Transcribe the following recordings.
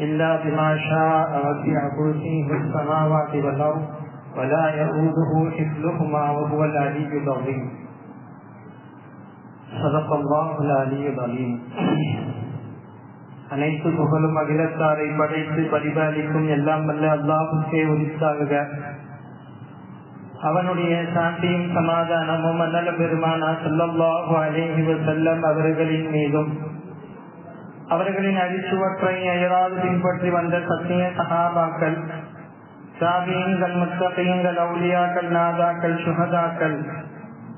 إلا بما شاء وسع كرسيه السماوات والأرض ولا يؤوده حفظهما وهو العلي العظيم صدق الله العلي العظيم அனைத்து புகழும் அகிலத்தாரை படைத்து பரிபாலிக்கும் எல்லாம் வல்ல அல்லாஹுக்கே உரித்தாக அவனுடைய சாந்தியும் சமாதானமும் அன்னல பெருமானா சொல்லல்லாஹு அலேஹி வசல்லம் அவர்களின் மீதும் அவர்களின் அடிச்சுவற்றை அயராது பின்பற்றி வந்த சத்திய சகாபாக்கள் சாபியங்கள் முத்தகையங்கள் அவுளியாக்கள் நாதாக்கள் சுகதாக்கள்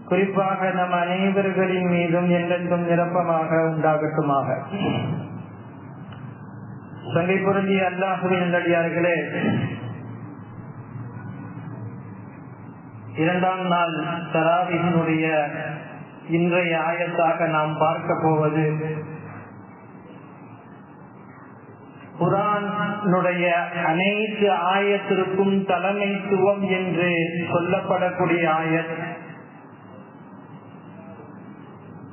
குறிப்பாக நம் அனைவர்களின் மீதும் என்றென்றும் நிரப்பமாக உண்டாகட்டுமாக. சங்கை பொருந்திய அல்லாஹுவின் நல்லடியார்களே இரண்டாம் நாள் தராவினுடைய இன்றைய ஆயத்தாக நாம் பார்க்க போவது குரானுடைய அனைத்து ஆயத்திற்கும் தலைமைத்துவம் என்று சொல்லப்படக்கூடிய ஆயத்.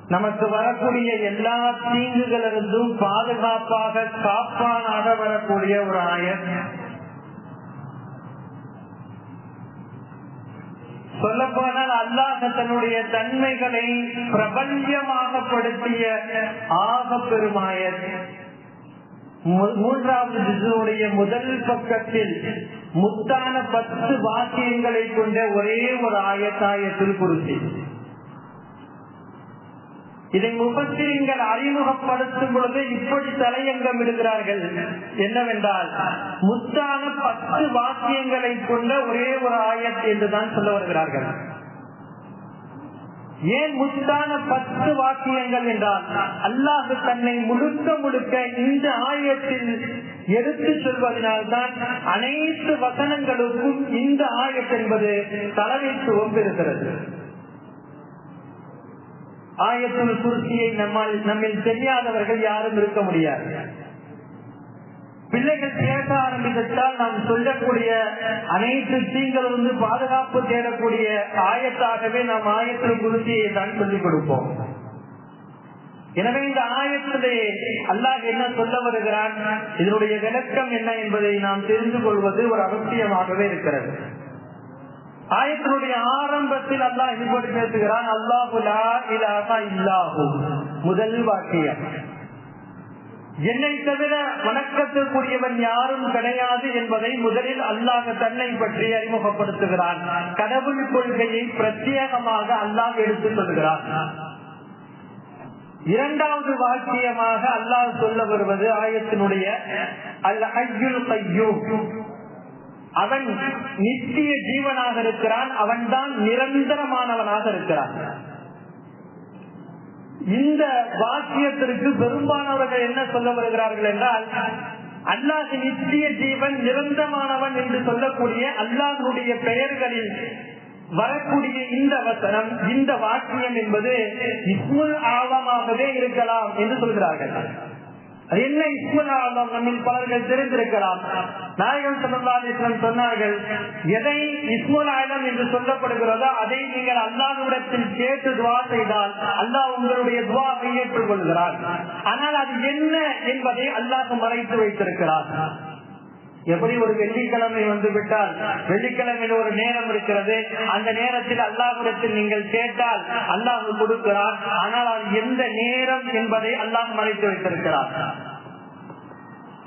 நமக்கு வரக்கூடிய எல்லா தீங்குகளிலிருந்தும் பாதுகாப்பாக காப்பானாக வரக்கூடிய ஒரு ஆயத். சொல்லப்போனால் அல்லாஹ் தன்னுடைய தன்மைகளை பிரபஞ்சமாகப்படுத்திய ஆக பெருமாயத் மூன்றாவது ஜிசுடைய முதல் பக்கத்தில் முத்தான பத்து வாக்கியங்களை கொண்ட ஒரே ஒரு ஆயத்தாயத்தில் குறித்து. இதை முகத்திரிங்கள் அறிமுகப்படுத்தும் பொழுது இப்படி தலையங்கம் இடுகிறார்கள். என்னவென்றால் முத்தான பத்து வாக்கியங்களை கொண்ட ஒரே ஒரு ஆயத் என்றுதான் சொல்ல வருகிறார்கள். ஏன் முத்தான பத்து வாக்கியங்கள் என்றால் அல்லாஹு தன்னை முழுக்க முழுக்க இந்த ஆயத்தில் எடுத்து சொல்வதனால்தான் அனைத்து வசனங்களுக்கும் இந்த ஆயத் என்பது தலைமைத்துவம் ஒன்றிருக்கிறது. ஆயத்தின் குருசியை நம்மால் நம்மில் தெரியாதவர்கள் யாரும் இருக்க முடியாது. பிள்ளைகள் பேச ஆரம்பித்தால் நாம் சொல்லக்கூடிய அனைத்து தீங்கிலிருந்து பாதுகாப்பு தேடக்கூடிய ஆயத்தாகவே நாம் ஆயத்தில் குருசியை தான் சொல்லிக் கொடுப்போம். எனவே இந்த ஆயத்திலே அல்லாஹ் என்ன சொல்ல வருகிறான்? இதனுடைய விளக்கம் என்ன என்பதை நாம் தெரிந்து கொள்வது ஒரு அவசியமாகவே இருக்கிறது. ஆயத்தினுடைய ஆரம்பத்தில் அல்லாஹ் இப்படி பேசுகிறான் அல்லாஹு இல்லாஹு. முதல் வாக்கியம். என்னை தவிர வணக்கத்திற்குரியவன் யாரும் கிடையாது என்பதை முதலில் அல்லாஹ் தன்னை பற்றி அறிமுகப்படுத்துகிறான். கடவுள் கொள்கையை பிரத்யேகமாக அல்லாஹ் எடுத்துக் கொள்கிறான் இரண்டாவது வாக்கியமாக அல்லாஹ் சொல்ல வருவது ஆயத்தினுடைய அல் ஐயுல் கையூம். அவன் நித்திய ஜீவனாக இருக்கிறான் அவன் தான் நிரந்தரமானவனாக இருக்கிறான். இந்த வாக்கியத்திற்கு பெரும்பாலானவர்கள் என்ன சொல்ல வருகிறார்கள் என்றால் அல்லாஹ் நித்திய ஜீவன் நிரந்தரமானவன் என்று சொல்லக்கூடிய அல்லாஹனுடைய பெயர்களில் வரக்கூடிய இந்த வசனம் இந்த வாக்கியம் என்பது இஸ்முல் ஆழமாகவே இருக்கலாம் என்று சொல்கிறார்கள். அது என்ன இஸ்முல் ஆழம் நம்மில் பலர்கள் தெரிந்திருக்கலாம்? நாயகம் சல்லாஸ்லம் சொன்னார்கள் எதை இஸ்முல் என்று சொல்லப்படுகிறதோ அதை நீங்கள் அல்லாஹ்விடத்தில் கேட்டு துவா செய்தால் அல்லாஹ் உங்களுடைய துவாவை ஏற்றுக்கொள்கிறார் ஆனால் அது என்ன என்பதை அல்லாஹ் மறைத்து வைத்திருக்கிறார் எப்படி ஒரு வெள்ளிக்கிழமை வந்து விட்டால்? வெள்ளிக்கிழமையில் ஒரு நேரம் இருக்கிறது. அந்த நேரத்தில் அல்லாஹிடத்தில் நீங்கள் கேட்டால் அல்லாஹ் கொடுக்கிறார் ஆனால் அது எந்த நேரம் என்பதை அல்லாஹ் மறைத்து வைத்திருக்கிறார்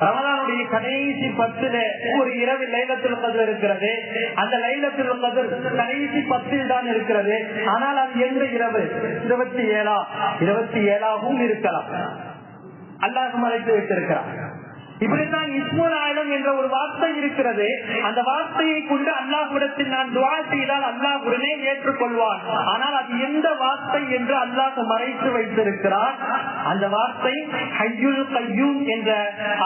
ரமலானுடைய கடைசி பத்துல ஒரு இரவு லைலத்தில் கதிர் இருக்கிறது. அந்த லைலத்தில் கதிர் கடைசி பத்தில் தான் இருக்கிறது. ஆனால் அது எந்த இரவு? இருபத்தி ஏழா? இருபத்தி ஏழாவும் இருக்கலாம். அல்லாஹ் மறைத்து வைத்திருக்கிறார் இப்படித்தான் இஸ்முல் ஆயிரம் என்ற ஒரு வார்த்தை இருக்கிறது. அந்த வார்த்தையை கொண்டு அல்லாஹ்விடத்தில் நான் துவா செய்தால் அல்லாஹ் உடனே ஏற்றுக்கொள்வான். ஆனால் அது எந்த வார்த்தை என்று அல்லாஹ் மறைத்து வைத்திருக்கிறார்? அந்த வார்த்தை ஹையுல் கையூம் என்ற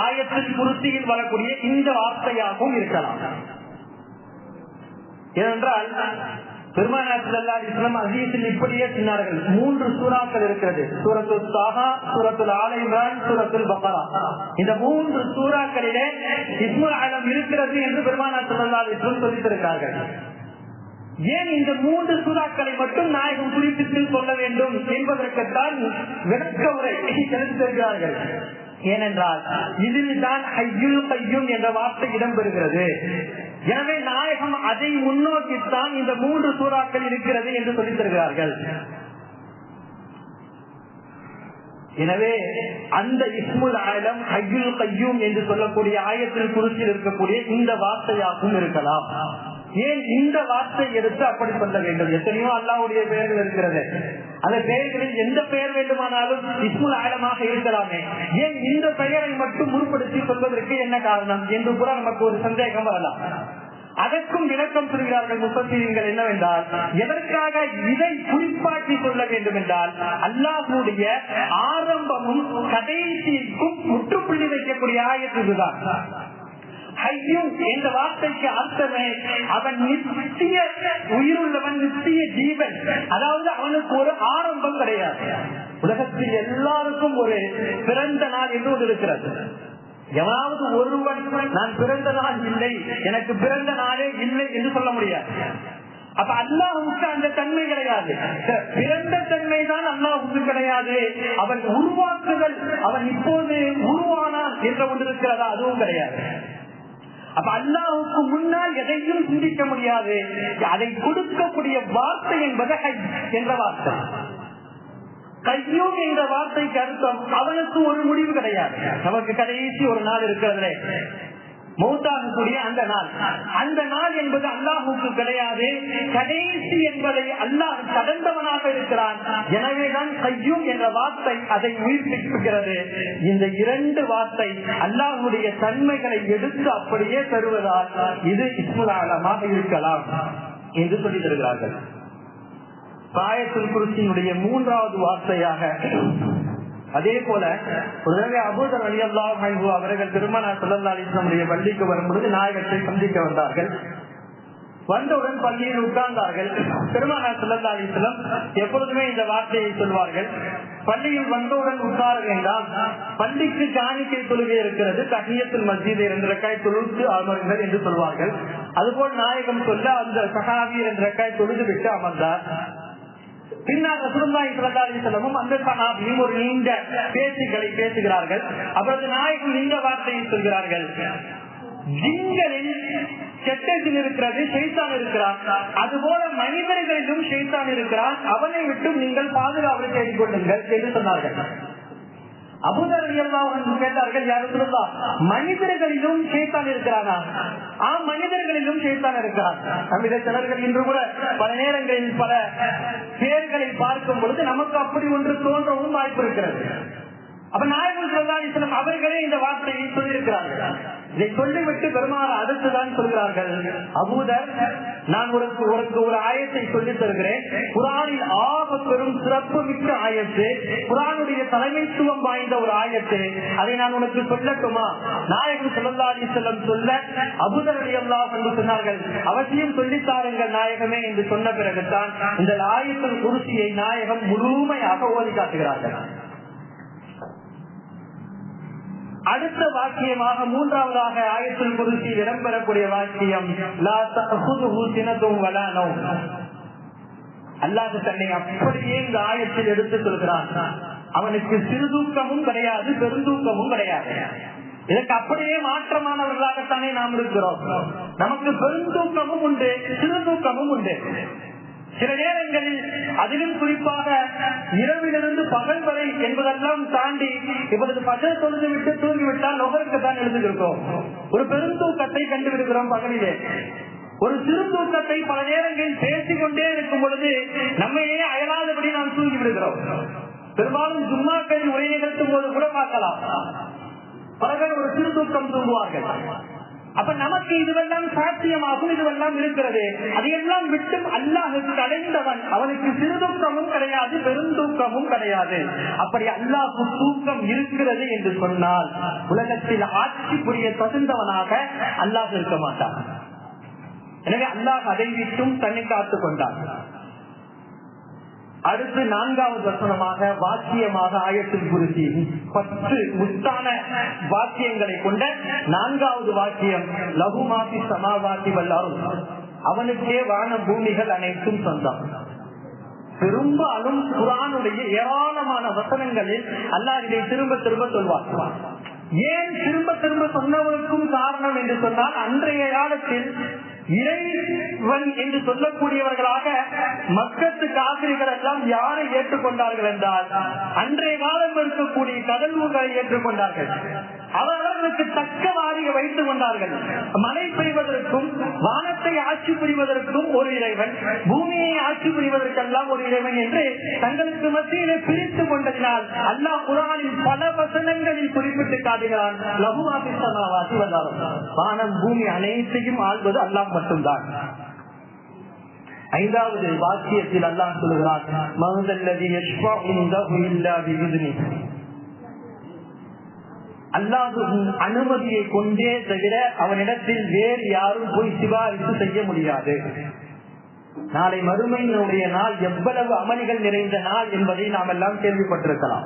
ஆயத்தின் குருத்தியில் வரக்கூடிய இந்த வார்த்தையாகவும் இருக்கலாம். ஏனென்றால் பெருமானார் அசீசில் இப்படியே சொன்னார்கள் மூன்று சூறாக்கள் இருக்கிறது. சூரத்து சாஹா சூரத்துல் ஆலை இம்ரான் சூரத்துல் பக்கரா இந்த மூன்று சூறாக்களிலே இஸ்முல் ஆலம் இருக்கிறது என்று பெருமானார் சல்லா அலிஸ்லம் சொல்லித்திருக்கிறார்கள் ஏன் இந்த மூன்று சூறாக்களை மட்டும் நாயகம் குறிப்பிட்டு சொல்ல வேண்டும் என்பதற்குத்தான் விளக்க உரை செலுத்துகிறார்கள் ஏனென்றால் இதில் தான் ஐயுள் கையும் என்ற வார்த்தை இடம்பெறுகிறது. எனவே நாயகம் அதை முன்னோக்கித்தான் இந்த மூன்று சூறாக்கள் இருக்கிறது என்று சொல்லித் தருகிறார்கள். எனவே அந்த இஸ்முல் ஆலம் ஐயுல் கையும் என்று சொல்லக்கூடிய ஆயத்தில் குறிச்சில் இருக்கக்கூடிய இந்த வார்த்தையாகவும் இருக்கலாம். ஏன் இந்த வார்த்தை எடுத்து அப்படி சொல்ல வேண்டும்? எத்தனையோ அல்லாவுடைய பெயர்கள் இருக்கிறது. அந்த பெயர்களில் எந்த பெயர் வேண்டுமானாலும் இஸ்முல் ஆழமாக இருக்கலாமே. ஏன் இந்த பெயரை மட்டும் முற்படுத்தி சொல்வதற்கு என்ன காரணம்? என்று கூட நமக்கு ஒரு சந்தேகம் வரலாம். அதற்கும் விளக்கம் சொல்கிறார்கள் முப்பத்தீர்கள் என்னவென்றால் எதற்காக இதை குறிப்பாட்டி சொல்ல வேண்டும் என்றால் அல்லாஹுடைய ஆரம்பமும் கடைசிக்கும் முற்றுப்புள்ளி வைக்கக்கூடிய ஆயத்துதான் ஐயும் என்ற வார்த்தைக்கு அர்த்தமே. அவன் நித்திய உயிருள்ளவன் நித்திய ஜீவன். அதாவது அவனுக்கு ஒரு ஆரம்பம் கிடையாது. உலகத்தில் எல்லாருக்கும் ஒரு பிறந்த நாள் என்று ஒன்று இருக்கிறது. எவனாவது ஒருவன் நான் பிறந்த நாள் இல்லை எனக்கு பிறந்த நாளே இல்லை என்று சொல்ல முடியாது. அப்ப அல்லாஹுக்கு அந்த தன்மை கிடையாது. பிறந்த தன்மை தான் அல்லாஹுக்கு கிடையாது. அவன் உருவாக்குதல் அவன் இப்போது உருவானான் என்ற ஒன்று இருக்கிறதா? அதுவும் கிடையாது. அப்ப அல்லாவுக்கு முன்னால் எதையும் சிந்திக்க முடியாது. அதை கொடுக்கக்கூடிய வார்த்தை என்பது ஹை என்ற வார்த்தை. கையும் என்ற வார்த்தைக்கு அர்த்தம். அவனுக்கு ஒரு முடிவு கிடையாது. நமக்கு கடைசி ஒரு நாள் இருக்கிறது மௌத்தாகக்கூடிய அந்த நாள். அந்த நாள் என்பது அல்லாஹுக்கு கிடையாது. கடைசி என்பதை அல்லாஹ் கடந்தவனாக இருக்கிறான். எனவேதான் கையும் என்ற வார்த்தை அதை உயிர்ப்பிக்கிறது. இந்த இரண்டு வார்த்தை அல்லாஹுடைய தன்மைகளை எடுத்து அப்படியே தருவதால் இது இஸ்முலாலமாக இருக்கலாம் என்று சொல்லி தருகிறார்கள். பாயத்தில் குறிச்சியினுடைய மூன்றாவது வார்த்தையாக அதே போல ஒரு தடவை அபூதர் அலி அல்லாஹ் அவர்கள் திருமண சொல்லல்லா பள்ளிக்கு வரும்பொழுது நாயகத்தை சந்திக்க வந்தார்கள். வந்தவுடன் பள்ளியில் உட்கார்ந்தார்கள். பெருமானா சுல்லா அலிஸ்லம் எப்பொழுதுமே இந்த வார்த்தையை சொல்வார்கள். பள்ளியில் வந்தவுடன் உட்கார வேண்டாம். பள்ளிக்கு காணிக்கை தொழுகை இருக்கிறது. கண்ணியத்தில் மத்தியில் இரண்டு ரக்காய் தொழுத்து அமருங்கள் என்று சொல்வார்கள். அதுபோல் நாயகம் சொல்ல அந்த சகாவி இரண்டு ரக்காய் தொழுது விட்டு அமர்ந்தார். பின்னர் ரசூலுல்லாஹி ஸல்லல்லாஹு அலைஹி வஸல்லமும் அந்த சஹாபியும் ஒரு நீண்ட பேச்சுகளை பேசுகிறார்கள். அவரது நாயகம் இந்த வார்த்தையை சொல்கிறார்கள். ஜிங்களில் செட்டத்தில் இருக்கிறது செய்தான் இருக்கிறான் அதுபோல மனிதர்களிலும் செய்தான் இருக்கிறான் அவனை விட்டு நீங்கள் பாதுகாவலை தேடிக் கொள்ளுங்கள் என்று சொன்னார்கள். அபுதர் கேட்டார்கள் யாரும் சொல்லா மனிதர்களிலும் சேத்தான் இருக்கிறானா? ஆம் மனிதர்களிலும் சேத்தான் இருக்கிறான். நம்மிட சிலர்கள் இன்று கூட பல நேரங்களில் பல பேர்களை பார்க்கும் பொழுது நமக்கு அப்படி ஒன்று தோன்றவும் வாய்ப்பு இருக்கிறது. அப்ப நாயகன் சொல்லாசனம் அவர்களே இந்த வார்த்தையை சொல்லியிருக்கிறார்கள். இதை சொல்லிவிட்டு பெருமாள் அடுத்துதான் சொல்கிறார்கள். அபூதர் நான் உனக்கு உனக்கு ஒரு ஆயத்தை சொல்லி தருகிறேன். குரானில் ஆக பெரும் சிறப்பு மிக்க ஆயத்து குரானுடைய தலைமைத்துவம் வாய்ந்த ஒரு ஆயத்து. அதை நான் உனக்கு சொல்லட்டுமா? நாயகன் சொல்லல்லா செல்லம் சொல்ல அபுதர் அல்லா என்று சொன்னார்கள். அவசியம் சொல்லித்தாருங்கள் நாயகமே என்று சொன்ன பிறகுதான் இந்த ஆயத்தின் குருசியை நாயகம் முழுமையாக ஓதி காட்டுகிறார்கள். அடுத்த வாக்கியமாக மூன்றாவதாக ஆயத்தில் குறிச்சியில் இடம்பெறக்கூடிய வாக்கியம் அல்லாது தன்னை அப்படியே இந்த ஆயத்தில் எடுத்து கொள்கிறான் அவனுக்கு சிறுதூக்கமும் கிடையாது பெருந்தூக்கமும் கிடையாது. இதற்கு அப்படியே மாற்றமானவர்களாகத்தானே நாம் இருக்கிறோம். நமக்கு பெருந்தூக்கமும் உண்டு சிறுதூக்கமும் உண்டு. சில நேரங்களில் அதிலும் குறிப்பாக இரவிலிருந்து பகல் வரை என்பதெல்லாம் தாண்டி இப்பொழுது பகல் தொழுது விட்டு தூங்கிவிட்டால் நுகருக்கு தான் எழுதுகிறோம் ஒரு பெருந்தூக்கத்தை கண்டுவிடுகிறோம் பகலிலே. ஒரு சிறு தூக்கத்தை பல நேரங்களில் பேசிக்கொண்டே இருக்கும் பொழுது நம்மையே அயலாதபடி நாம் தூங்கி விடுகிறோம் பெரும்பாலும் ஜும்மாக்களில் உரை நிகழ்த்தும் போது கூட பார்க்கலாம். பல ஒரு சிறு தூக்கம் தூங்குவார்கள். அப்ப நமக்கு இதுவெல்லாம் சாத்தியமாகும் இதுவெல்லாம் இருக்கிறது. அதையெல்லாம் விட்டு அல்லாஹு கடைந்தவன் அவனுக்கு சிறுதூக்கமும் கிடையாது பெருந்தூக்கமும் கிடையாது. அப்படி அல்லாஹு தூக்கம் இருக்கிறது என்று சொன்னால் உலகத்தில் ஆட்சி புரிய தகுந்தவனாக அல்லாஹ் இருக்க மாட்டான். எனவே அல்லாஹ் அதை விட்டும் தன்னை காத்துக் கொண்டான். அடுத்து நான்காவது வசனமாக வாக்கியமாக ஆயத்தில் குருசி பத்து முத்தான வாக்கியங்களை கொண்ட நான்காவது வாக்கியம் லகுமாசி சமாவாசி வல்லாரும் அவனுக்கே வான பூமிகள் அனைத்தும் சொந்தம் பெரும்பாலும் குரானுடைய ஏராளமான வசனங்களில் அல்லாஹ் இதை திரும்ப திரும்ப சொல்வார் ஏன் திரும்ப திரும்ப சொன்னவருக்கும் காரணம் என்று சொன்னால் அன்றைய காலத்தில் இறைவன் என்று சொல்லக்கூடியவர்களாக மக்கத்து காசிரிகள் எல்லாம் யாரை ஏற்றுக்கொண்டார்கள் என்றால் அன்றைய காலம் இருக்கக்கூடிய கடல்களை ஏற்றுக்கொண்டார்கள். அவர்களுக்கு தக்க வாரியை வைத்துக் கொண்டார்கள். மழை பெய்வதற்கும் வானத்தை ஆட்சி புரிவதற்கும் ஒரு இறைவன் பூமியை ஆட்சி புரிவதற்கெல்லாம் ஒரு இறைவன் என்று தங்களுக்கு மத்தியிலே பிரித்துக் கொண்டதினால் அல்லாஹ் குரானில் பல வசனங்களில் குறிப்பிட்டு காட்டுகிறான். லகுவாசி வந்தாலும் வானம் பூமி அனைத்தையும் ஆள்வது அல்லாஹ் மட்டும்தான். ஐந்தாவது வாக்கியத்தில் அல்லாஹ் சொல்லுகிறான் மகதல்லதி அல்லாஹுவின் அனுமதியை கொண்டே தவிர அவனிடத்தில் வேறு யாரும் போய் சிபாரிசு செய்ய முடியாது. நாளை மறுமையினுடைய நாள் எவ்வளவு அமளிகள் நிறைந்த நாள் என்பதை நாம் எல்லாம் கேள்விப்பட்டிருக்கலாம்.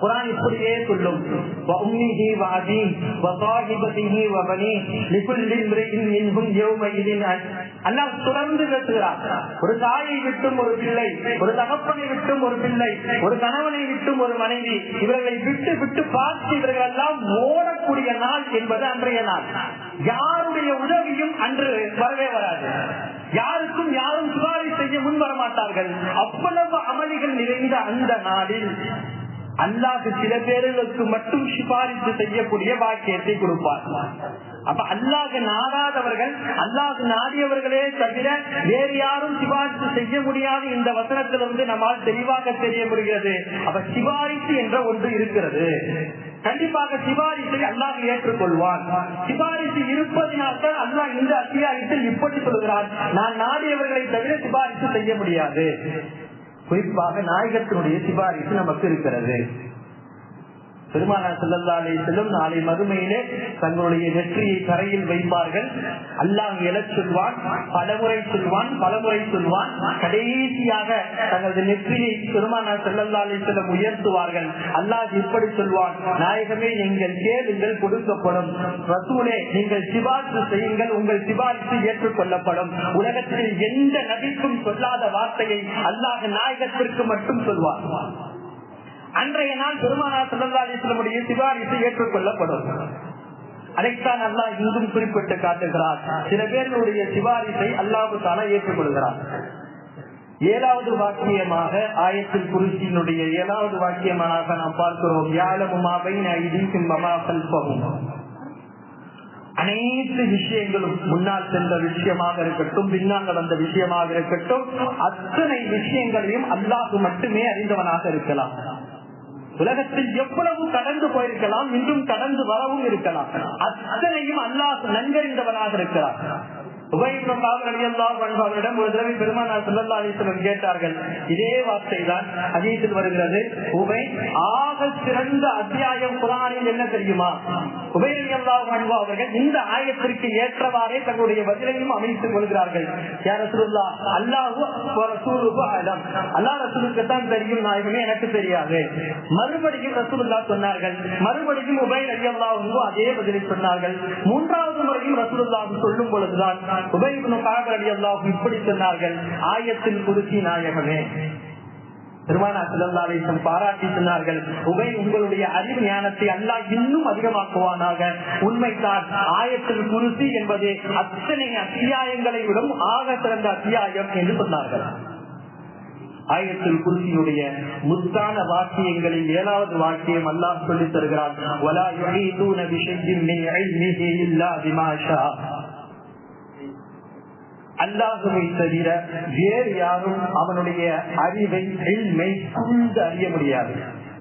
குரான் இப்படியே சொல்லும். அல்லாஹ் துறந்து பேசுகிறார் ஒரு தாயை விட்டும் ஒரு பிள்ளை ஒரு தகப்பனை விட்டும் ஒரு பிள்ளை ஒரு கணவனை விட்டும் ஒரு மனைவி இவர்களை விட்டு விட்டு பார்த்து இவர்கள் எல்லாம் ஓடக்கூடிய நாள் என்பது அன்றைய நாள். யாருடைய உதவியும் அன்று வரவே வராது. யாருக்கும் யாரும் சுதாரி செய்ய முன் வரமாட்டார்கள். அவ்வளவு அமளிகள் நிறைந்த அந்த நாளில். அல்லாஹ் சில பேர்களுக்கு மட்டும் சிபாரிசு செய்யக்கூடிய வாக்கியத்தை கொடுப்பார். அப்ப அல்லாஹ் நாடாதவர்கள் அல்லாஹ் நாடியவர்களே தவிர வேறு யாரும் சிபாரிசு செய்ய முடியாது. இந்த வசனத்திலிருந்து நம்மால் தெளிவாக தெரிய முடிகிறது. அப்ப சிபாரிசு என்ற ஒன்று இருக்கிறது. கண்டிப்பாக சிபாரிசை அல்லாஹ் ஏற்றுக்கொள்வான். சிபாரிசு இருப்பதினால் தான் அல்லாஹ் இந்த அத்தியாயத்தில் இப்படி சொல்கிறார் நான் நாடியவர்களை தவிர சிபாரிசு செய்ய முடியாது. குறிப்பாக நாயகத்தினுடைய சிபாரிசு நமக்கு இருக்கிறது. பெருமானா செல்லல்லாலே செல்லும் நாளை மறுமையிலே தங்களுடைய வெற்றியை கரையில் வைப்பார்கள். அல்லாஹ் எழச் சொல்வான் பலமுறை சொல்வான் பலமுறை சொல்வான். கடைசியாக தங்களது நெற்றியை பெருமானா செல்லல்லாலே செல்லும் உயர்த்துவார்கள். அல்லாஹ் இப்படி சொல்வான் நாயகமே நீங்கள் கேளுங்கள் கொடுக்கப்படும். ரசூலே நீங்கள் சிபாரிசு செய்யுங்கள் உங்கள் சிபாரிசு ஏற்றுக்கொள்ளப்படும் உலகத்தில் எந்த நபிக்கும் சொல்லாத வார்த்தையை அல்லாஹ் நாயகத்திற்கு மட்டும் சொல்வார் அன்றைய நாள் பெருமானார் செல்லல்லாடைய சிபாரிசு ஏற்றுக்கொள்ளப்படும். அதைத்தான் அல்லாஹ் இங்கும் குறிப்பிட்டு காட்டுகிறார். சில பேர்களுடைய சிபாரிசை அல்லாஹு ஏற்றுக்கொள்கிறார். ஏழாவது வாக்கியமாக ஆயத்தில் குறிச்சியினுடைய ஏழாவது வாக்கியமாக நாம் பார்க்கிறோம். யாழமுமாவை கல்பகும் அனைத்து விஷயங்களும் முன்னால் சென்ற விஷயமாக இருக்கட்டும் பின்னால் நடந்த விஷயமாக இருக்கட்டும் அத்தனை விஷயங்களையும் அல்லாஹு மட்டுமே அறிந்தவனாக இருக்கலாம். உலகத்தில் எவ்வளவு கடந்து போயிருக்கலாம் இன்றும் கடந்து வரவும் இருக்கலாம். அத்தனையும் அல்லாஹ் நன்கறிந்தவனாக இருக்கிறார் அவரிடம் ஒரு தடவை பெருமானார் சொல்லல்லா அலிஸ்லம் கேட்டார்கள். இதே வார்த்தை தான் அதீசில் வருகிறது. உபை ஆக சிறந்த அத்தியாயம் குரானில் என்ன தெரியுமா? உபயல்லா அவர்கள் இந்த ஆயத்திற்கு ஏற்றவாறே தங்களுடைய பதிலையும் அமைத்துக் கொள்கிறார்கள். யார் ரசூல்லா அல்லாஹு அல்லா ரசூலுக்கு தான் தெரியும் நாயகமே எனக்கு தெரியாது. மறுபடியும் ரசூல்லா சொன்னார்கள். மறுபடியும் உபயல் அலி அல்லாஹு அதே பதிலை சொன்னார்கள். மூன்றாவது முறையும் ரசூல்லா சொல்லும் பொழுதுதான் இப்படி சொன்னார்கள் ஆயத்தில் குருசி நாயகமே. பெருமானா சிலந்தாலேசம் பாராட்டி சொன்னார்கள் உபை உங்களுடைய அறிவு ஞானத்தை அல்லா இன்னும் அதிகமாக்குவானாக. உண்மைதான் ஆயத்தில் குருசி என்பது அத்தனை அத்தியாயங்களை விடும் ஆக சிறந்த அத்தியாயம் என்று சொன்னார்கள். ஆயத்தில் குருசியுடைய முத்தான வாக்கியங்களில் ஏழாவது வாக்கியம் அல்லாஹ் சொல்லித் தருகிறான் அல்லாஹுவை தவிர வேறு யாரும் அவனுடைய அறிவை சூழ்ந்து அறிய முடியாது.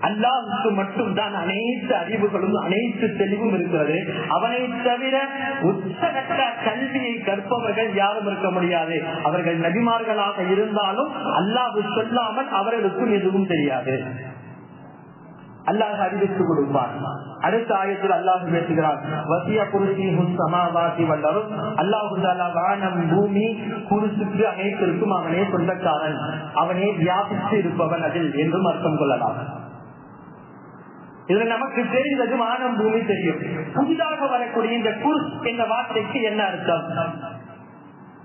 அல்லாஹுக்கு மட்டும் தான் அனைத்து அறிவுகளும் அனைத்து தெளிவும் இருக்கிறது. அவனை தவிர உச்சகட்ட கல்வியை கற்பவர்கள் யாரும் இருக்க முடியாது. அவர்கள் நபிமார்களாக இருந்தாலும் அல்லாஹு சொல்லாமல் அவர்களுக்கும் எதுவும் தெரியாது. அல்லாஹ் அறிவித்து கொடுப்பார் அடுத்த ஆயத்தில் அல்லாஹ் பேசுகிறார் வசிய குருசி சமாவாசி வல்லரும் அல்லாஹு வானம் பூமி குருசுக்கு அனைத்திற்கும் அவனே சொந்தக்காரன். அவனே வியாபித்து இருப்பவன் அதில் என்றும் அர்த்தம் கொள்ளலாம். இதுல நமக்கு தெரிந்தது வானம் பூமி தெரியும். புதிதாக வரக்கூடிய இந்த குருஸ் என்ற வார்த்தைக்கு என்ன அர்த்தம்?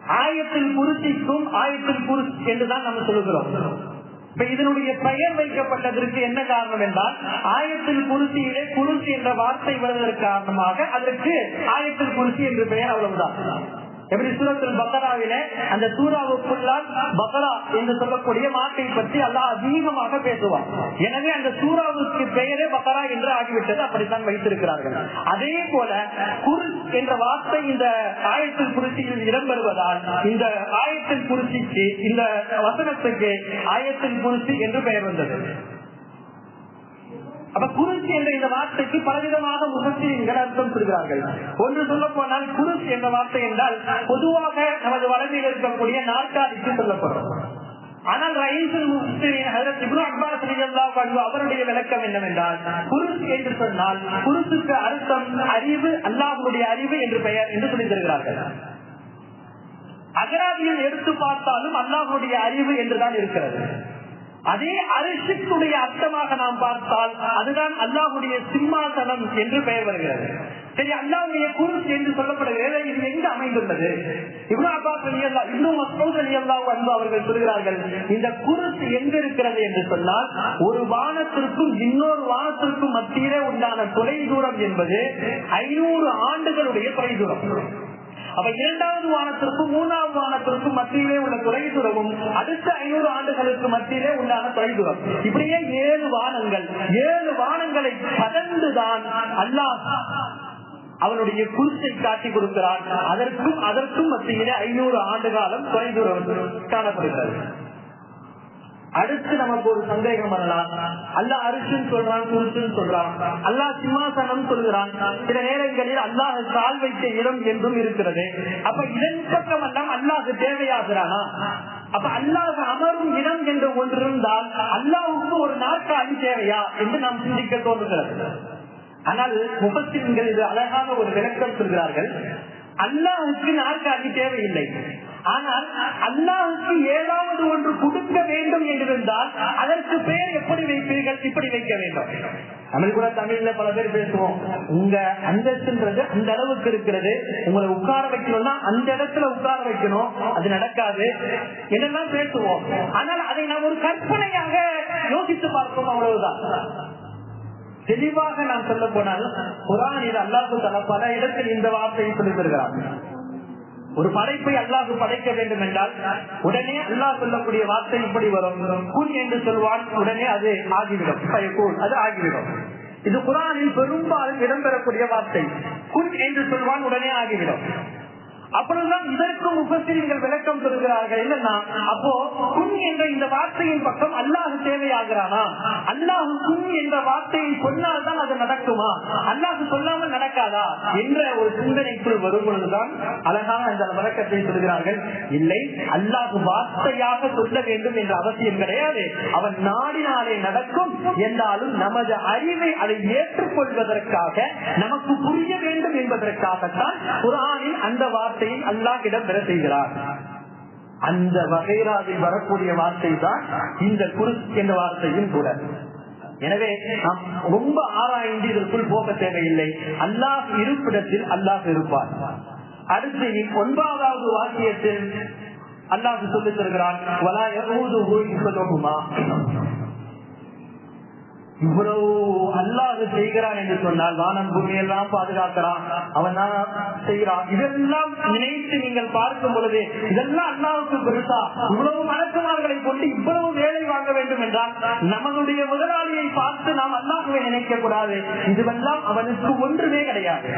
ஆயத்தில் குருசிக்கும் ஆயத்தில் குருஸ் என்றுதான் நம்ம சொல்லுகிறோம். இதனுடைய பெயர் வைக்கப்பட்டதற்கு என்ன காரணம் என்றால் ஆயத்தில் குருசியிலே குருசி என்ற வார்த்தை வருவதற்கு காரணமாக அதற்கு ஆயத்தில் குருசி என்று பெயர் அவ்வளவுதான். எப்படி சூரத்தில் பக்கராவில அந்த சூறாவுக்குள்ளால் பக்கரா என்று சொல்லக்கூடிய மாட்டை பற்றி அல்லாஹ் அதிகமாக பேசுவார் எனவே அந்த சூறாவுக்கு பெயரே பக்கரா என்று ஆகிவிட்டது. அப்படித்தான் வைத்திருக்கிறார்கள். அதே போல குரு என்ற வார்த்தை இந்த ஆயத்தில் குறிச்சியில் இடம்பெறுவதால் இந்த ஆயத்தில் குறிச்சிக்கு இந்த வசனத்துக்கு ஆயத்தில் குறிச்சி என்று பெயர் வந்தது. அப்ப குருசி என்ற இந்த வார்த்தைக்கு பலவிதமாக முகத்தீன்கள் அர்த்தம் சொல்கிறார்கள். ஒன்று சொல்ல போனால் குருசி என்ற வார்த்தை என்றால் பொதுவாக நமது வளமையில் இருக்கக்கூடிய நாற்காலிக்கு சொல்லப்படும். ஆனால் அவருடைய விளக்கம் என்னவென்றால் குருசு என்று சொன்னால் குருசுக்கு அர்த்தம் அறிவு அல்லாஹுடைய அறிவு என்று பெயர் என்று சொல்லி தருகிறார்கள். அகராதியில் எடுத்து பார்த்தாலும் அல்லாஹுடைய அறிவு என்றுதான் இருக்கிறது. அதே அரிசிக்குடைய அர்த்தமாக நாம் பார்த்தால் அதுதான் அல்லாஹுடைய சிம்மாசனம் என்று பெயர் வருகிறது. சரி அல்லாவுடைய குருஸ் என்று சொல்லப்படுகிறது. இது எங்கு அமைந்துள்ளது? இவ்வளவு அப்பாஸ் அலி இன்னும் மசூத் அலி அன்பு அவர்கள் சொல்கிறார்கள் இந்த குருஸ் எங்க இருக்கிறது என்று சொன்னால் ஒரு வானத்திற்கும் இன்னொரு வானத்திற்கும் மத்தியிலே உண்டான தொலை தூரம் என்பது ஐநூறு ஆண்டுகளுடைய தொலை தூரம் அப்ப இரண்டாவது வானத்திற்கும் மூணாவது வானத்திற்கும் மத்தியிலே உள்ள தொலைதூரமும் அடுத்த ஐநூறு ஆண்டுகளுக்கு மத்தியிலே உண்டான தொலைதூரம் இப்படியே ஏழு வானங்கள் ஏழு வானங்களை கடந்துதான் அல்லாஹ் அவனுடைய குருத்தை காட்டி கொடுக்கிறான். அதற்கும் அதற்கும் மத்தியிலே ஐநூறு ஆண்டு காலம் தொலைதூரம் காணப்படுகிறது. அடுத்து நமக்கு ஒரு சந்தேகம் வரலாம். அல்லா அரிசுன்னு சொல்றான் குருசுன்னு சொல்றான். அல்லா சிம்மாசனம் சொல்கிறான். சில நேரங்களில் அல்லாஹ் கால் வைத்த இடம் என்றும் இருக்கிறது. அப்ப இதன் பக்கம் எல்லாம் அல்லாஹ் தேவையாகிறானா? அப்ப அல்லாஹ் அமரும் இடம் என்று ஒன்று இருந்தால் அல்லாவுக்கு ஒரு நாற்காலி தேவையா என்று நாம் சிந்திக்க தோன்றுகிறது. ஆனால் முகத்தின்கள் இது அழகாக ஒரு விளக்கம் சொல்கிறார்கள். அல்லாஹுக்கு நாற்காலி தேவையில்லை. ஆனால் அல்லாஹுக்கு ஏதாவது ஒன்று கொடுக்க வேண்டும் என்றிருந்தால் அதற்கு பெயர் எப்படி வைப்பீர்கள்? இப்படி வைக்க வேண்டும். தமிழ் கூட தமிழ்ல பல பேர் பேசுவோம். உங்க அந்தஸ்துன்றது அந்த அளவுக்கு இருக்கிறது. உங்களை உட்கார வைக்கணும்னா அந்த இடத்துல உட்கார வைக்கணும். அது நடக்காது. என்னெல்லாம் பேசுவோம். ஆனால் அதை நாம் ஒரு கற்பனையாக யோசித்து பார்ப்போம். அவ்வளவுதான். தெளிவாக நாம் சொல்ல போனால் குரானில் அல்லாஹு தலா பல இடத்தில் இந்த வார்த்தையை சொல்லி ஒரு படைப்பை அல்லாஹு படைக்க வேண்டும் என்றால் உடனே அல்லாஹ் சொல்லக்கூடிய வார்த்தை இப்படி வரும். குன் என்று சொல்வான் உடனே அது ஆகிவிடும். அது ஆகிவிடும். இது குரானில் பெரும்பாலும் இடம்பெறக்கூடிய வார்த்தை. குன் என்று சொல்வான் உடனே ஆகிவிடும். அப்பொழுதுதான் இதற்கும் உபசிரியர்கள் விளக்கம் பெறுகிறார்கள் என்னன்னா அப்போ குன் என்ற இந்த வார்த்தையின் பக்கம் அல்லாஹு தேவையாகிறானா? அல்லாஹு குன் என்ற வார்த்தையை சொன்னால் தான் அது நடக்குமா? அல்லாஹு சொல்லாமல் நடக்காதா? என்ற ஒரு சிந்தனைக்குள் வரும் பொழுதுதான் அழகான இந்த விளக்கத்தை சொல்கிறார்கள். இல்லை அல்லாஹு வார்த்தையாக சொல்ல வேண்டும் என்ற அவசியம் கிடையாது. அவன் நாடினாலே நடக்கும். என்றாலும் நமது அறிவை அதை ஏற்றுக்கொள்வதற்காக நமக்கு புரிய வேண்டும் என்பதற்காகத்தான் குரானில் அந்த வார்த்தை வார்த்தையை அல்லாஹிடம் பெற செய்கிறார். அந்த வகைராவில் வரக்கூடிய வார்த்தை தான் இந்த குரு என்ற வார்த்தையும் கூட. எனவே நாம் ரொம்ப ஆராய்ந்து இதற்குள் போக தேவையில்லை. அல்லாஹ் இருப்பிடத்தில் அல்லாஹ் இருப்பார். அடுத்து ஒன்பதாவது வாக்கியத்தில் அல்லாஹ் சொல்லித் தருகிறான் இவ்வளவு அல்லாஹ் செய்கிறான் என்று சொன்னால் வானம் பூமியெல்லாம் பாதுகாக்கிறான் அவன் தான் செய்கிறான். இதெல்லாம் நினைத்து நீங்கள் பார்க்கும் பொழுது இதெல்லாம் அல்லாவுக்கு பெருசா இவ்வளவு மலக்குமார்களை கொண்டு இவ்வளவு வேலை வாங்க வேண்டும் என்றால் நம்மளுடைய முதலாளியை பார்த்து நாம் அல்லாஹுவை நினைக்க கூடாது. இதுவெல்லாம் அவனுக்கு ஒன்றுமே கிடையாது.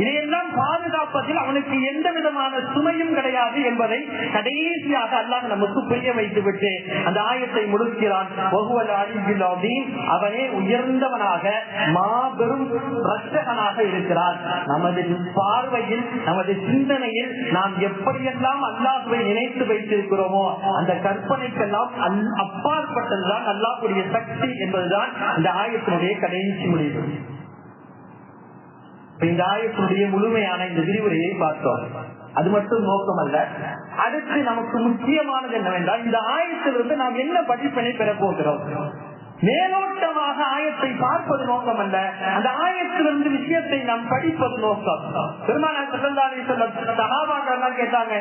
இதையெல்லாம் பாதுகாப்பதில் அவனுக்கு எந்த விதமான சுமையும் கிடையாது என்பதை கடைசியாக அல்லாஹ் நமக்கு புரிய வைத்து விட்டு அந்த ஆயத்தை முழுக்கிறான். அவனே உயர்ந்தவனாக மாபெரும் ரட்சகனாக இருக்கிறான். நமது பார்வையில் நமது சிந்தனையில் நாம் எப்படியெல்லாம் அல்லாஹுவை நினைத்து வைத்திருக்கிறோமோ அந்த கற்பனைக்கெல்லாம் அப்பாற்பட்டதுதான் அல்லாஹுடைய சக்தி என்பதுதான் இந்த ஆயத்தினுடைய கடைசி முடிவு. இந்த ஆயத்தினுடைய முழுமையான இந்த விரிவுரையை பார்த்தோம். அது மட்டும் நோக்கம் அல்ல அடுத்து நமக்கு முக்கியமானது என்னவென்றால் இந்த ஆயத்திலிருந்து நாம் என்ன படிப்பினை பெற போகிறோம்? மேலோட்டமாக ஆயத்தை பார்ப்பது நோக்கம் அல்ல அந்த ஆயத்திலிருந்து விஷயத்தை நாம் படிப்பது நோக்கம். பெருமானார் செல்லந்தாரி சொல்ல சகாபாக்கள் கேட்டாங்க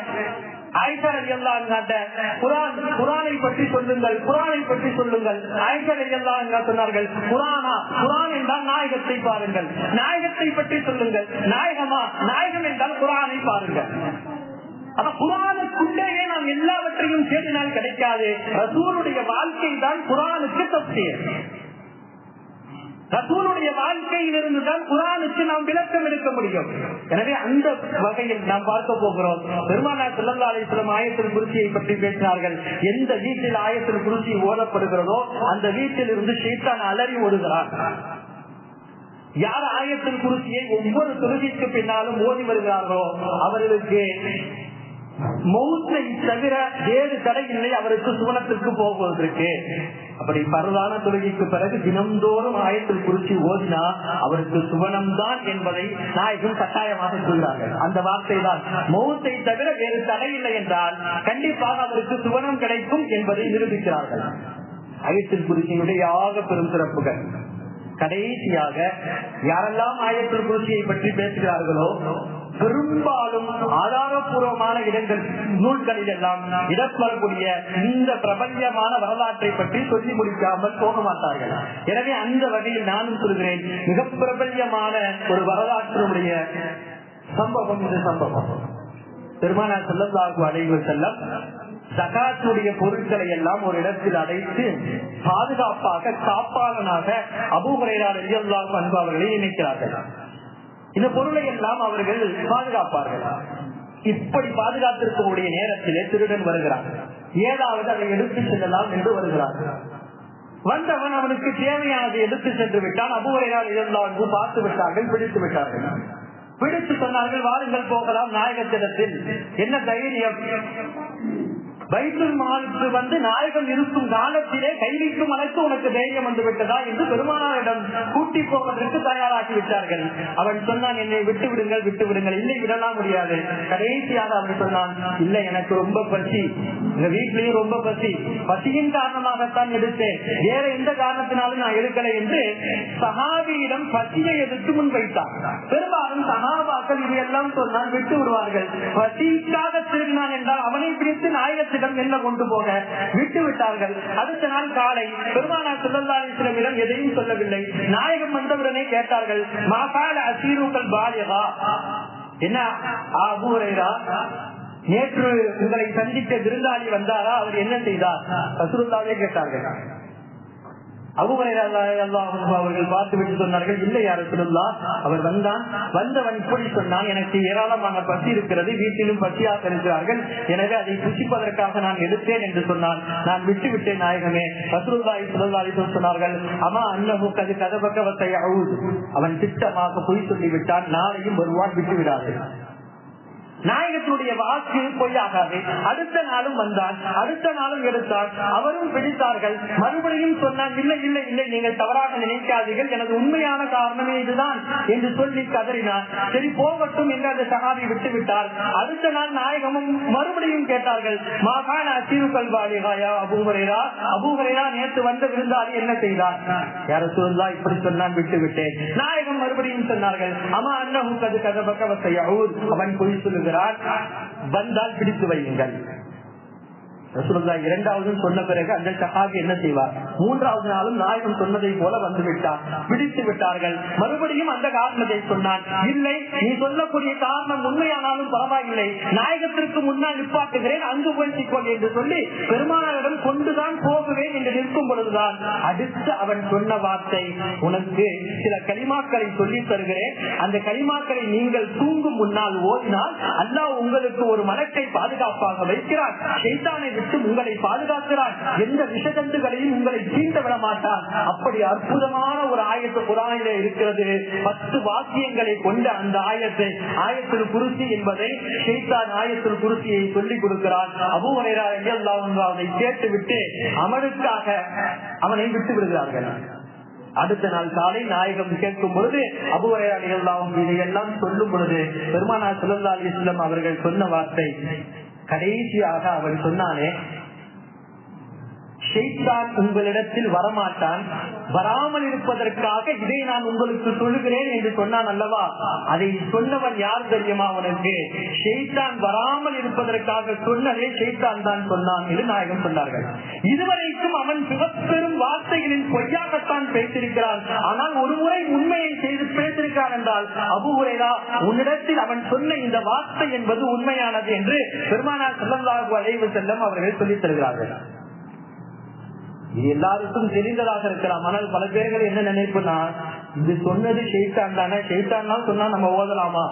குரான் குரானை பற்றி சொல்லுங்கள் குரானை பற்றி சொல்லுங்கள். ஆயிஷா ரலி அல்லாஹ் சொன்னார்கள் குரானா குரான் என்றால் நாயகத்தை பாருங்கள். நாயகத்தை பற்றி சொல்லுங்கள். நாயகமா? நாயகம் என்றால் குரானை பாருங்கள். அப்ப குரானுக்குள்ளேயே நாம் எல்லாவற்றையும் தேடினால் கிடைக்காது. ரசூலுடைய வாழ்க்கை தான் குரானுக்கு தப்சியர் ரசூலுடைய வாழ்க்கையிலிருந்து தான் குரானுக்கு நாம் விளக்கம் எடுக்க முடியும். எனவே அந்த வகையில் நாம் பார்க்க போகிறோம். பெருமானா செல்லல்லா அலிஸ்லம் ஆயத்தில் குருசியை பற்றி பேசினார்கள். எந்த வீட்டில் ஆயத்தில் குருசி ஓதப்படுகிறதோ அந்த வீட்டில் இருந்து சீத்தான் அலறி ஓடுகிறார் யார் ஆயத்தில் குருசியை ஒவ்வொரு தொழுகைக்கு பின்னாலும் ஓடி வருகிறார்களோ அவர்களுக்கு மௌத்தை தவிர வேறு தடை இல்லை அவருக்கு சுவனத்திற்கு போவதற்கு அப்படி பரதான தொழுகைக்கு பிறகு தினந்தோறும் ஆயத்தில் குறிச்சி ஓதினா அவருக்கு சுவனம் தான் என்பதை நாயகம் கட்டாயமாக சொல்கிறார்கள். அந்த வார்த்தை தான் மௌத்தை தவிர வேறு தடை இல்லை என்றால் கண்டிப்பாக அவருக்கு சுவனம் கிடைக்கும் என்பதை நிரூபிக்கிறார்கள். ஆயத்தில் குறிச்சியினுடைய ஆக பெரும் சிறப்புகள். கடைசியாக யாரெல்லாம் ஆயத்தில் குறிச்சியை பற்றி பேசுகிறார்களோ பெரும்பாலும் ஆதாரபூர்வமான இடங்கள் நூல்களில் எல்லாம் இடப்படக்கூடிய இந்த பிரபஞ்சமான வரலாற்றை பற்றி சொல்லி முடிக்காமல் போக மாட்டார்கள் எனவே அந்த வகையில் நானும் சொல்கிறேன் மிக பிரபல்யமான ஒரு வரலாற்றினுடைய சம்பவம் இது சம்பவம். பெருமான செல்லல்லாகு அடைவு செல்லம் ஜகாத்துடைய பொருட்களை எல்லாம் ஒரு இடத்தில் அடைத்து பாதுகாப்பாக காப்பாளனாக அபூஹரையார் எல்லாம் அன்பாளர்களை நினைக்கிறார்கள் இந்த பொருளை எல்லாம் அவர்கள் பாதுகாப்பார்கள். இப்படி பாதுகாத்திருக்கக்கூடிய நேரத்திலே திருடன் வருகிறான். ஏதாவது அதை எடுத்து செல்லலாம் என்று வருகிறான். வந்தவன் அவனுக்கு தேவையானதை எடுத்து சென்று விட்டான். அபூரையால் இருந்தால் பார்த்து விட்டார்கள் பிடித்து விட்டார்கள். பிடித்து சொன்னார்கள் வாருங்கள் போகலாம் நாயகத்திடத்தில். என்ன தைரியம்? பைத்துல் மாலுக்கு வந்து நாயகம் இருக்கும் காலத்திலே கைவிக்கும் அளவுக்கு உனக்கு தைரியம் வந்து விட்டதா என்று பெருமானாரிடம் கூட்டி போவதற்கு தயாராகி விட்டார்கள். அவன் சொன்னான் என்னை விட்டு விடுங்கள் விட்டு விடுங்கள். இல்லை விடலாம் முடியாது. கடைசியாக அவன் சொன்னான் இல்லை எனக்கு ரொம்ப பசி. எங்க வீட்லயும் ரொம்ப பசி. பசியின் காரணமாகத்தான் எடுத்தேன். வேற எந்த காரணத்தினாலும் நான் எடுக்கலை என்று சஹாபியிடம் பசியை எதிர்த்து முன் வைத்தான் பெரும்பாலும் சஹாபாக்கள் இதையெல்லாம் சொன்னால் விட்டு விடுவார்கள். பசிக்காக திரும்பினான் என்றால் அவனை பிடித்து நாயகத்திடம் என்ன கொண்டு போக? விட்டு விட்டார்கள். அடுத்த நாள் காலை பெருமானார் செல்லல்லாரிடம் எதையும் சொல்லவில்லை. நாயகம் வந்தவுடனே கேட்டார்கள் மாகால அசீருக்கள் பாலியகா என்ன? அபூரைரா நேற்று உங்களை சந்திக்க விருந்தாளி வந்தாரா? அவர் என்ன செய்தார்? ரசூலுல்லாவே கேட்டார்கள். அவர்கள் பார்த்து விட்டு சொன்னார்கள் இல்லை யாரு சொல்லா அவர் வந்தான். வந்தவன் இப்படி சொன்னான் எனக்கு ஏராளமான பசி இருக்கிறது வீட்டிலும் பசியாக இருக்கிறார்கள். எனவே அதை புசிப்பதற்காக நான் எடுத்தேன் என்று சொன்னான். நான் விட்டு விட்டேன் நாயகமே. ரசூலுல்லாஹி ஸல்லல்லாஹு சொன்னார்கள் அம்மா அன்னஹு கது கதபக்கவத்தை அவன் திட்டமாக பொய் சொல்லிவிட்டான். நாளையும் வருவான் விட்டு விடாது நாயகத்துடைய வாக்கு பொய்யாகாது. அடுத்த நாளும் வந்தான் அடுத்த நாளும் எடுத்தான் அவரும் பிடித்தார்கள். மறுபடியும் சொன்னான் இல்லை இல்லை இல்லை நீங்கள் தவறாக நினைக்காதீர்கள். எனது உண்மையான காரணமே இதுதான் என்று சொல்லி கதறினார். சரி போகட்டும் என்று அந்த சகாபி விட்டு விட்டார் அடுத்த நாள் நாயகமும் மறுபடியும் கேட்டார்கள் மாகாண அசீவு பாலிகாயா அபூவரேரா அபூவரேரா நேற்று வந்த விருந்தாளி என்ன செய்தார்? யார சொல்லா இப்படி சொன்னான் விட்டு விட்டேன் நாயகம் மறுபடியும் சொன்னார்கள் அம்மா அண்ணஹு கது கத பக்கவசையா அவன் பொய் சொல்லுகிறான் வந்தால் பிடித்து வையுங்கள். ரசூலுல்லா இரண்டாவது சொன்ன பிறகு அந்த சஹாபி என்ன செய்வார்? மூன்றாவது நாளும் நாயகம் சொன்னதை போல வந்து விட்டார். பிடித்து விட்டார்கள். மறுபடியும் அந்த காரணத்தை சொன்னான் இல்லை நீ சொல்லக்கூடிய காரணம் உண்மையானாலும் பரவாயில்லை. நாயகத்திற்கு முன்னால் நிப்பாட்டுகிறேன் அங்கு போய்த்திக்கொள் என்று சொல்லி பெருமானாரிடம் கொண்டுதான் போகுவேன் என்று நிற்கும் பொழுதுதான் அடுத்து அவன் சொன்ன வார்த்தை உனக்கு சில களிமாக்களை சொல்லி தருகிறேன். அந்த களிமாக்களை நீங்கள் தூங்கும் முன்னால் ஓதினால் அல்லாஹ் உங்களுக்கு ஒரு மலக்கை பாதுகாப்பாக வைக்கிறார் விட்டு உங்களை பாதுகாக்கிறான் எந்த விஷகண்டுகளையும் உங்களை தீண்ட விட மாட்டான் அப்படி அற்புதமான ஒரு ஆயத்து குரானிலே இருக்கிறது. பத்து வாக்கியங்களை கொண்ட அந்த ஆயத்தை ஆயத்தில் குருசி என்பதை ஷெய்தான் ஆயத்தில் குருசியை சொல்லிக் கொடுக்கிறான் அபூவரைரா அதை கேட்டுவிட்டு அவனுக்காக அவனை விட்டு விடுகிறார்கள். அடுத்த நாள் காலை நாயகம் கேட்கும் பொழுது அபுவரையாளிகள் இதையெல்லாம் சொல்லும் பொழுது பெருமானா சுல்லா அலிஸ்லம் அவர்கள் சொன்ன வார்த்தை கடைசியாக அவன் சொன்னானே ஷெய்தான் உங்களிடத்தில் வரமாட்டான். வராமல் இருப்பதற்காக இதை நான் உங்களுக்கு சொல்லுகிறேன் என்று சொன்னான் அல்லவா? அதை சொன்னவன் யார் தெரியுமா அவனுக்கு ஷெய்தான் வராமல் இருப்பதற்காக சொன்னதே ஷெய்தான் தான் சொன்னான் என்று நாயகம் சொன்னார்கள். இதுவரைக்கும் அவன் சிவப்பெரும் வார்த்தைகளின் பொய்யாகத்தான் பேசியிருக்கிறான். ஆனால் ஒரு முறை உண்மையை செய்து பேசியிருக்கிறான் என்றால் அபுகுரைரா உன்னிடத்தில் அவன் சொன்ன இந்த வார்த்தை என்பது உண்மையானது என்று பெருமானார் செல்லந்தாக அழைவு செல்லம் அவர்கள் சொல்லித் தருகிறார்கள். இது எல்லாருக்கும் தெரிந்ததாக இருக்கலாம். ஆனால் பல பேர்கள் என்ன நினைப்புனா இது சொன்னது ஷெய்தான் தானே. ஷெய்தான் சொன்னா நம்ம ஓதலாமா?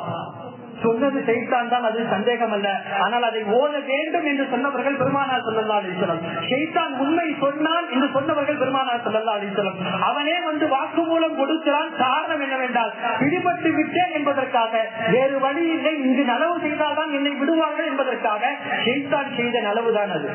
சொன்னது ஷெய்தான் தான் அது சந்தேகம் அல்ல ஆனால் அதை ஓத வேண்டும் என்று சொன்னவர்கள் பெருமானார் சொல்லல்லா அலிசலம் ஷெய்தான் உண்மை சொன்னான் என்று சொன்னவர்கள் பெருமானார் சொல்லல்லா அலிசலம் அவனே வந்து வாக்கு மூலம் கொடுக்கிறான். காரணம் என்னவென்றால் பிடிபட்டு விட்டேன் என்பதற்காக. வேறு வழி இல்லை. இங்கு நலவு செய்தால்தான் என்னை விடுவார்கள் என்பதற்காக. ஷெய்தான் செய்த நலவுதான் அது.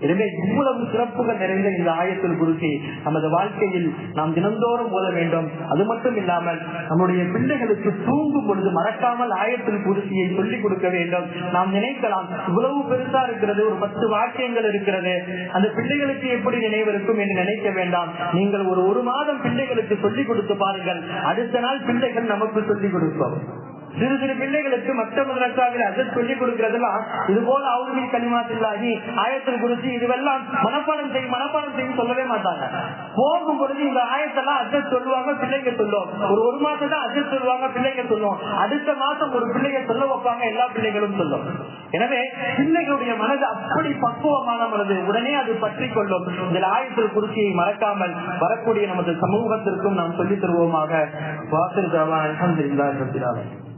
எனவே இவ்வளவு சிறப்புகள் நிறைந்த இந்த ஆயத்தில் குறித்து நமது வாழ்க்கையில் நாம் தினந்தோறும் ஓத வேண்டும். அது மட்டும் இல்லாமல் நம்முடைய பிள்ளைகளுக்கு தூங்கும் பொழுது மறக்காமல் ஆயத்தில் குருசியை சொல்லிக் கொடுக்க வேண்டும். நாம் நினைக்கலாம் இவ்வளவு பெருசா இருக்கிறது ஒரு பத்து வாக்கியங்கள் இருக்கிறது. அந்த பிள்ளைகளுக்கு எப்படி நினைவு இருக்கும் என்று நினைக்க வேண்டாம். நீங்கள் ஒரு ஒரு மாதம் பிள்ளைகளுக்கு சொல்லிக் கொடுத்து பாருங்கள். அடுத்த நாள் பிள்ளைகள் நமக்கு சொல்லிக் கொடுப்போம் சிறு சிறு பிள்ளைகளுக்கு மற்ற மதரசாவில் அஜத் சொல்லிக் கொடுக்கிறதெல்லாம் இது போல அவுதி கனிமாத்தில்லாகி ஆயத்தில் குறித்து இதுவெல்லாம் மனப்பாடம் செய்யும் மனப்பாடம் செய்யும் சொல்லவே மாட்டாங்க. போகும் பொழுது இந்த ஆயத்தெல்லாம் அஜத் சொல்லுவாங்க பிள்ளைங்க சொல்லுவோம் ஒரு ஒரு மாசம் தான் அஜத் சொல்லுவாங்க பிள்ளைங்க சொல்லுவோம் அடுத்த மாசம் ஒரு பிள்ளைங்க சொல்ல வைப்பாங்க எல்லா பிள்ளைகளும் சொல்லும். எனவே பிள்ளைகளுடைய மனது அப்படி பக்குவமான மனது உடனே அது பற்றி கொள்ளும். இதில் ஆயத்தில் குறிச்சியை மறக்காமல் வரக்கூடிய நமது சமூகத்திற்கும் நாம் சொல்லித் தருவோமாக. வாசல் இருந்தார்